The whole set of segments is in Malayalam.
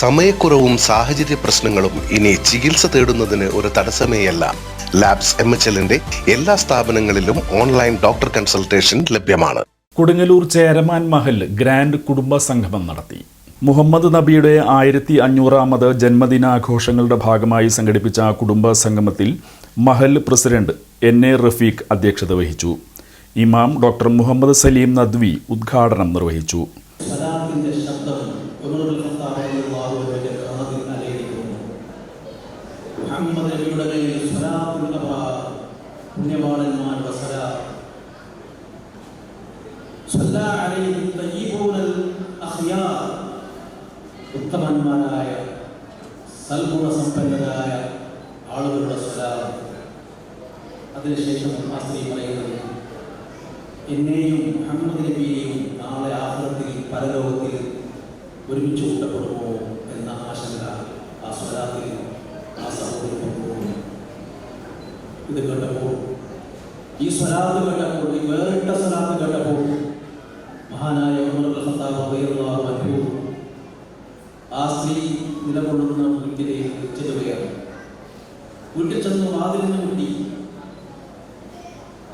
സമയക്കുറവും സാഹചര്യ പ്രശ്നങ്ങളും ഇനി ചികിത്സ തേടുന്നതിന് ഒരു തടസ്സമേയല്ല. ലാബ്സ് എം എച്ച് എല്ലിന്റെ എല്ലാ സ്ഥാപനങ്ങളിലും ഓൺലൈൻ ഡോക്ടർ കൺസൾട്ടേഷൻ ലഭ്യമാണ്. കൊടുങ്ങല്ലൂർ ചേരമാൻ മഹൽ ഗ്രാൻഡ് കുടുംബ സംഗമം നടത്തി. മുഹമ്മദ് നബിയുടെ ആയിരത്തി അഞ്ഞൂറാമത് ജന്മദിനാഘോഷങ്ങളുടെ ഭാഗമായി സംഘടിപ്പിച്ച കുടുംബ സംഗമത്തിൽ മഹൽ പ്രസിഡന്റ് എൻ എ റഫീഖ് അധ്യക്ഷത വഹിച്ചു. ഇമാം ഡോക്ടർ മുഹമ്മദ് സലീം നദ്വി ഉദ്ഘാടനം നിർവഹിച്ചു. ഖത്താബ് റളിയല്ലാഹുവിന്റെ കാതിൽ അലയിരിക്കുന്നു മുഹമ്മദ് നബിയുടെ മേൽ സലാത്തുൽ അബ്റാർ പുണ്യവാളന്മാരുടെ സലാ സ്വല്ലാ അലൈഹി തയ്യിബൂനൽ അഖ്യാർ ഉത്തമന്മാരായ സൽഗുണ സമ്പന്നരായ ആളുകളുടെ സ്വലാം. അതിനുശേഷം ആ സ്ത്രീ പറയുന്നത് എന്നെയും മുഹമ്മദ് നബിയെയും നാളെ ആഹ്ലത്തിൽ പരലോകത്തിൽ ഒരുമിച്ച് കൂട്ടപ്പെടുമോ ഇത് കേട്ടപ്പോൾ ഈ സ്വലാത്ത് കേട്ടപ്പോൾ ഈ വേറിട്ട സ്വലാത്ത് കേട്ടപ്പോൾ മഹാനായ മറ്റു ആ സ്ത്രീ നിലകൊള്ളുന്ന വീട്ടിലേക്ക് ചെല്ലുകയാണ് വീട്ടിൽ ചെന്ന് വാതിലിന് മുട്ടി.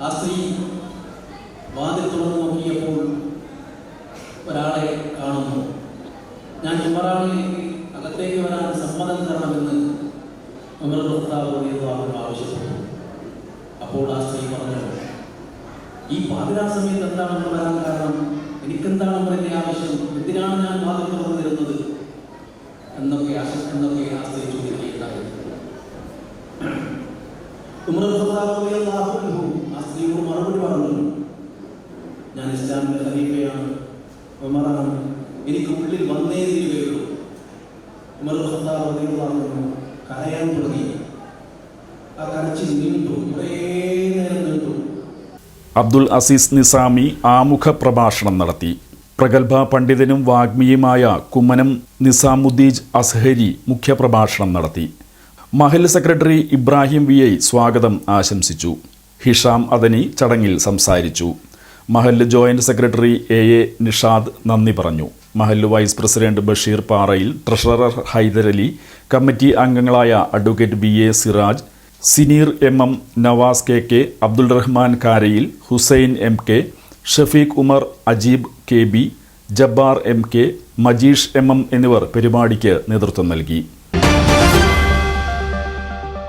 ആ സ്ത്രീ വാതിൽ തുറന്നു നോക്കിയപ്പോൾ ഒരാളെ കാണുന്നു. ഞാൻ ഉമറാണിലേക്ക് അകത്തേക്ക് വരാൻ സമ്മതം തരണമെന്ന് ഉമർ ഭർത്താവ് ആവശ്യപ്പെട്ടു അപ്പോൾ ആ സ്ത്രീ പറഞ്ഞു ഈ പാതിരാ സമയത്ത് എന്താണ് വരാൻ കാരണം? എനിക്കെന്താണ് ഉമറിന്റെ ആവശ്യം? എന്തിനാണ് ഞാൻ വാതിൽ തുറന്നു തരുന്നത്? എന്നൊക്കെ എന്നൊക്കെ ആ സ്ത്രീ ചോദിക്കുകയുണ്ടായി. ആ സ്ത്രീയോട് മറുപടി പറഞ്ഞു ഞാൻ ഇസ്ലാമിന്റെ ഖലീഫയാണ് ഉമറാണ്. എനിക്ക് ഉള്ളിൽ വന്നേ തീരുകയുള്ളൂ. ഉമർ ഭർത്താവ് അൻഹു കരയാൻ തുടങ്ങി. ആ കരച്ചിൽ നീണ്ടു കുറേ നേരം നീണ്ടു അബ്ദുൽ അസീസ് നിസാമി ആമുഖ പ്രഭാഷണം നടത്തി. പ്രഗത്ഭ പണ്ഡിതനും വാഗ്മിയുമായ കുമ്മനം നിസാമുദ്ദീജ് അസ്ഹരി മുഖ്യപ്രഭാഷണം നടത്തി. മഹൽ സെക്രട്ടറി ഇബ്രാഹിം വി ഐ സ്വാഗതം ആശംസിച്ചു. ഹിഷാം അദനി ചടങ്ങിൽ സംസാരിച്ചു. Mahal joint secretary A A Nishad നന്ദി പറഞ്ഞു. മഹല്ല് vice president Basheer Parayil treasurer Hyderali committee അംഗങ്ങളായ advocate B A Siraj Sineer M M Navas K K Abdul Rahman Karayil Hussain M K Shafeeq Umar Ajeeb K B Jabbar M K Majeesh M M എന്നിവർ പരിപാടിക്ക് നേതൃത്വം നൽകി.